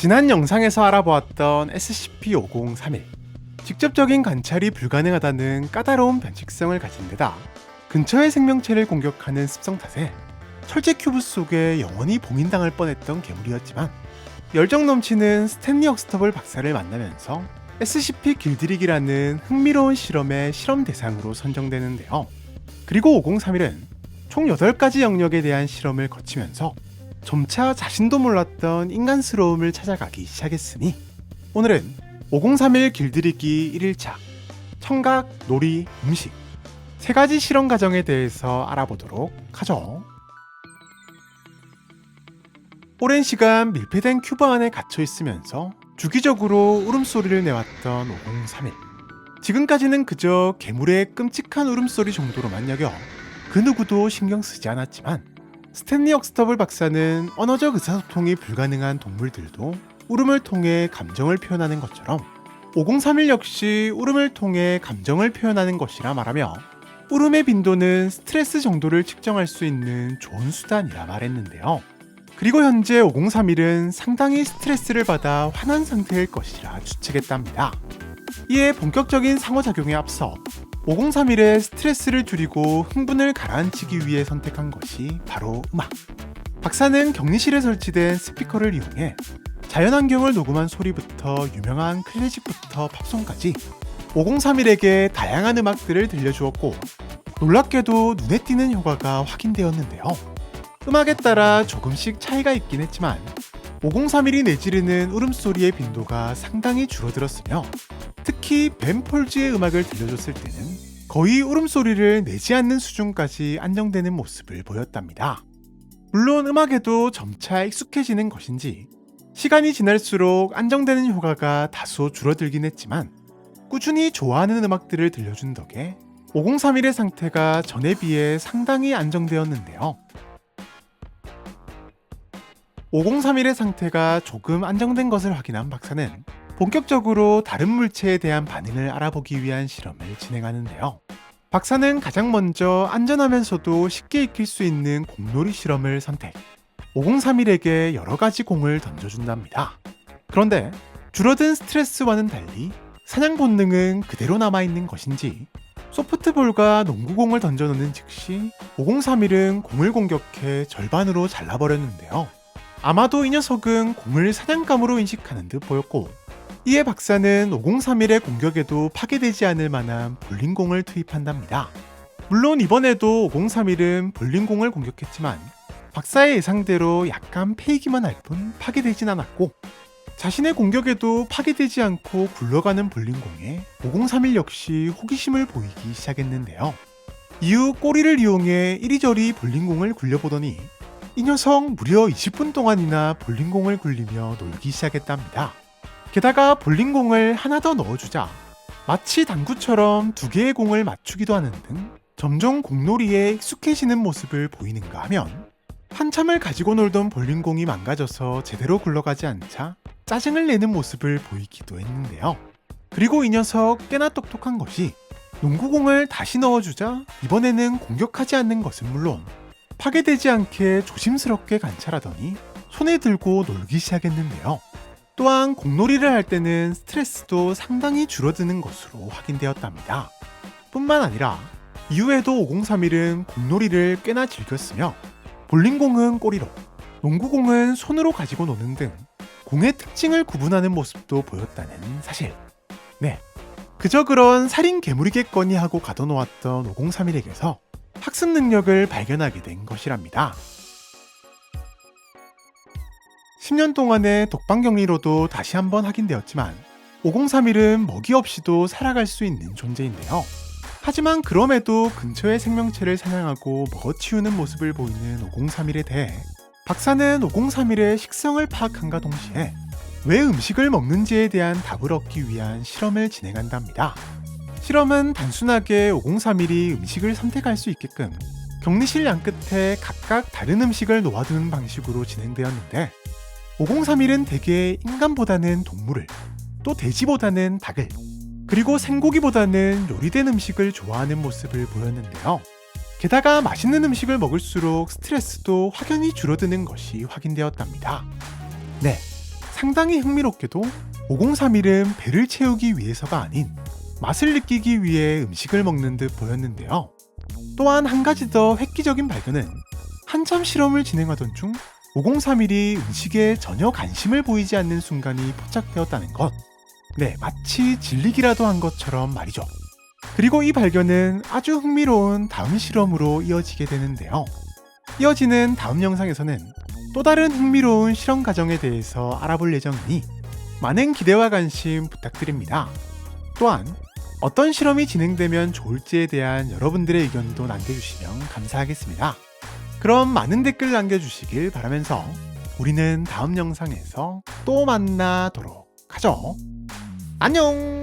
지난 영상에서 알아보았던 SCP-5031 직접적인 관찰이 불가능하다는 까다로운 변칙성을 가진 데다 근처의 생명체를 공격하는 습성 탓에 철제 큐브 속에 영원히 봉인당할 뻔했던 괴물이었지만 열정 넘치는 스탠리 억스터블 박사를 만나면서 SCP 길들이기라는 흥미로운 실험의 실험 대상으로 선정되는데요. 그리고 5031은 총 8가지 영역에 대한 실험을 거치면서 점차 자신도 몰랐던 인간스러움을 찾아가기 시작했으니 오늘은 5031 길들이기 1일차 청각, 놀이, 음식 세 가지 실험 과정에 대해서 알아보도록 하죠. 오랜 시간 밀폐된 큐브 안에 갇혀 있으면서 주기적으로 울음소리를 내왔던 5031. 지금까지는 그저 괴물의 끔찍한 울음소리 정도로만 여겨 그 누구도 신경 쓰지 않았지만 스탠리 억스터블 박사는 언어적 의사소통이 불가능한 동물들도 울음을 통해 감정을 표현하는 것처럼 5031 역시 울음을 통해 감정을 표현하는 것이라 말하며 울음의 빈도는 스트레스 정도를 측정할 수 있는 좋은 수단이라 말했는데요. 그리고 현재 5031은 상당히 스트레스를 받아 화난 상태일 것이라 추측했답니다. 이에 본격적인 상호작용에 앞서 5031의 스트레스를 줄이고 흥분을 가라앉히기 위해 선택한 것이 바로 음악. 박사는 격리실에 설치된 스피커를 이용해 자연환경을 녹음한 소리부터 유명한 클래식부터 팝송까지 5031에게 다양한 음악들을 들려주었고 놀랍게도 눈에 띄는 효과가 확인되었는데요. 음악에 따라 조금씩 차이가 있긴 했지만 5031이 내지르는 울음소리의 빈도가 상당히 줄어들었으며 특히 벤폴즈의 음악을 들려줬을 때는 거의 울음소리를 내지 않는 수준까지 안정되는 모습을 보였답니다. 물론 음악에도 점차 익숙해지는 것인지 시간이 지날수록 안정되는 효과가 다소 줄어들긴 했지만 꾸준히 좋아하는 음악들을 들려준 덕에 5031의 상태가 전에 비해 상당히 안정되었는데요. 5031의 상태가 조금 안정된 것을 확인한 박사는 본격적으로 다른 물체에 대한 반응을 알아보기 위한 실험을 진행하는데요. 박사는 가장 먼저 안전하면서도 쉽게 익힐 수 있는 공놀이 실험을 선택. 5031에게 여러 가지 공을 던져준답니다. 그런데 줄어든 스트레스와는 달리 사냥 본능은 그대로 남아있는 것인지 소프트볼과 농구공을 던져놓는 즉시 5031은 공을 공격해 절반으로 잘라버렸는데요. 아마도 이 녀석은 공을 사냥감으로 인식하는 듯 보였고 이에 박사는 5031의 공격에도 파괴되지 않을 만한 볼링공을 투입한답니다. 물론 이번에도 5031은 볼링공을 공격했지만 박사의 예상대로 약간 패이기만 할 뿐 파괴되진 않았고 자신의 공격에도 파괴되지 않고 굴러가는 볼링공에 5031 역시 호기심을 보이기 시작했는데요. 이후 꼬리를 이용해 이리저리 볼링공을 굴려보더니 이 녀석 무려 20분 동안이나 볼링공을 굴리며 놀기 시작했답니다. 게다가 볼링공을 하나 더 넣어주자 마치 당구처럼 두 개의 공을 맞추기도 하는 등 점점 공놀이에 익숙해지는 모습을 보이는가 하면 한참을 가지고 놀던 볼링공이 망가져서 제대로 굴러가지 않자 짜증을 내는 모습을 보이기도 했는데요. 그리고 이 녀석 꽤나 똑똑한 것이 농구공을 다시 넣어주자 이번에는 공격하지 않는 것은 물론 파괴되지 않게 조심스럽게 관찰하더니 손에 들고 놀기 시작했는데요. 또한 공놀이를 할 때는 스트레스도 상당히 줄어드는 것으로 확인되었답니다. 뿐만 아니라 이후에도 5031은 공놀이를 꽤나 즐겼으며 볼링공은 꼬리로, 농구공은 손으로 가지고 노는 등 공의 특징을 구분하는 모습도 보였다는 사실. 네. 그저 그런 살인 괴물이겠거니 하고 가둬놓았던 5031에게서 학습 능력을 발견하게 된 것이랍니다. 10년 동안의 독방 격리로도 다시 한번 확인되었지만 5031은 먹이 없이도 살아갈 수 있는 존재인데요. 하지만 그럼에도 근처의 생명체를 사냥하고 먹어치우는 모습을 보이는 5031에 대해 박사는 5031의 식성을 파악한과 동시에 왜 음식을 먹는지에 대한 답을 얻기 위한 실험을 진행한답니다. 실험은 단순하게 5031이 음식을 선택할 수 있게끔 격리실 양 끝에 각각 다른 음식을 놓아두는 방식으로 진행되었는데 5031은 대개 인간보다는 동물을 또 돼지보다는 닭을 그리고 생고기보다는 요리된 음식을 좋아하는 모습을 보였는데요. 게다가 맛있는 음식을 먹을수록 스트레스도 확연히 줄어드는 것이 확인되었답니다. 네, 상당히 흥미롭게도 5031은 배를 채우기 위해서가 아닌 맛을 느끼기 위해 음식을 먹는 듯 보였는데요. 또한 한 가지 더 획기적인 발견은 한참 실험을 진행하던 중 5031이 음식에 전혀 관심을 보이지 않는 순간이 포착되었다는 것. 네, 마치 질리기라도 한 것처럼 말이죠. 그리고 이 발견은 아주 흥미로운 다음 실험으로 이어지게 되는데요. 이어지는 다음 영상에서는 또 다른 흥미로운 실험 과정에 대해서 알아볼 예정이니 많은 기대와 관심 부탁드립니다. 또한 어떤 실험이 진행되면 좋을지에 대한 여러분들의 의견도 남겨주시면 감사하겠습니다. 그럼 많은 댓글 남겨주시길 바라면서 우리는 다음 영상에서 또 만나도록 하죠. 안녕!